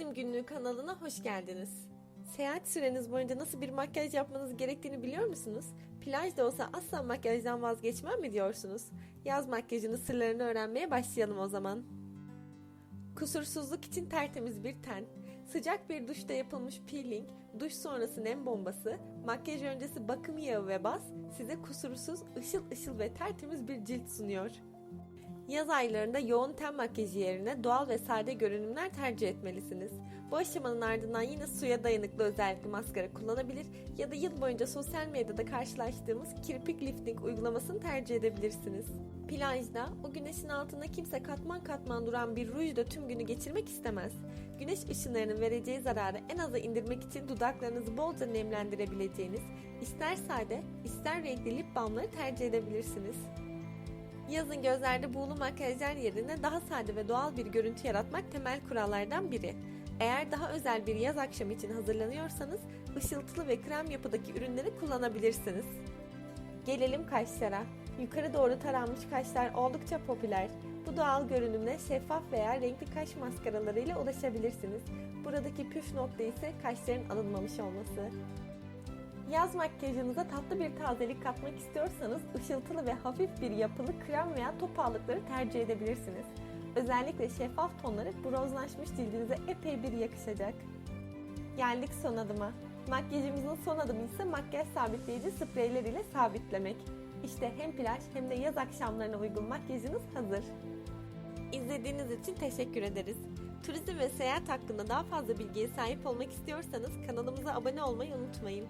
Turizm Günlüğü kanalına hoş geldiniz. Seyahat süreniz boyunca nasıl bir makyaj yapmanız gerektiğini biliyor musunuz? Plajda olsa asla makyajdan vazgeçmem mi diyorsunuz? Yaz makyajının sırlarını öğrenmeye başlayalım o zaman. Kusursuzluk için tertemiz bir ten, sıcak bir duşta yapılmış peeling, duş sonrası nem bombası, makyaj öncesi bakım yağı ve baz size kusursuz, ışıl ışıl ve tertemiz bir cilt sunuyor. Yaz aylarında yoğun ten makyajı yerine doğal ve sade görünümler tercih etmelisiniz. Bu aşamanın ardından yine suya dayanıklı özellikli maskara kullanabilir ya da yıl boyunca sosyal medyada karşılaştığımız kirpik lifting uygulamasını tercih edebilirsiniz. Plajda o güneşin altında kimse katman katman duran bir rujla tüm günü geçirmek istemez. Güneş ışınlarının vereceği zararı en aza indirmek için dudaklarınızı bolca nemlendirebileceğiniz ister sade ister renkli lip balmları tercih edebilirsiniz. Yazın gözlerde buğulu makyajlar yerine daha sade ve doğal bir görüntü yaratmak temel kurallardan biri. Eğer daha özel bir yaz akşamı için hazırlanıyorsanız ışıltılı ve krem yapıdaki ürünleri kullanabilirsiniz. Gelelim kaşlara. Yukarı doğru taranmış kaşlar oldukça popüler. Bu doğal görünümle şeffaf veya renkli kaş maskaralarıyla ulaşabilirsiniz. Buradaki püf nokta ise kaşların alınmamış olması. Yaz makyajınıza tatlı bir tazelik katmak istiyorsanız ışıltılı ve hafif bir yapılı krem veya topağlıkları tercih edebilirsiniz. Özellikle şeffaf tonları bronzlaşmış cildinize epey bir yakışacak. Geldik son adıma. Makyajımızın son adımı ise makyaj sabitleyici spreyler ile sabitlemek. İşte hem plaj hem de yaz akşamlarına uygun makyajınız hazır. İzlediğiniz için teşekkür ederiz. Turizm ve seyahat hakkında daha fazla bilgiye sahip olmak istiyorsanız kanalımıza abone olmayı unutmayın.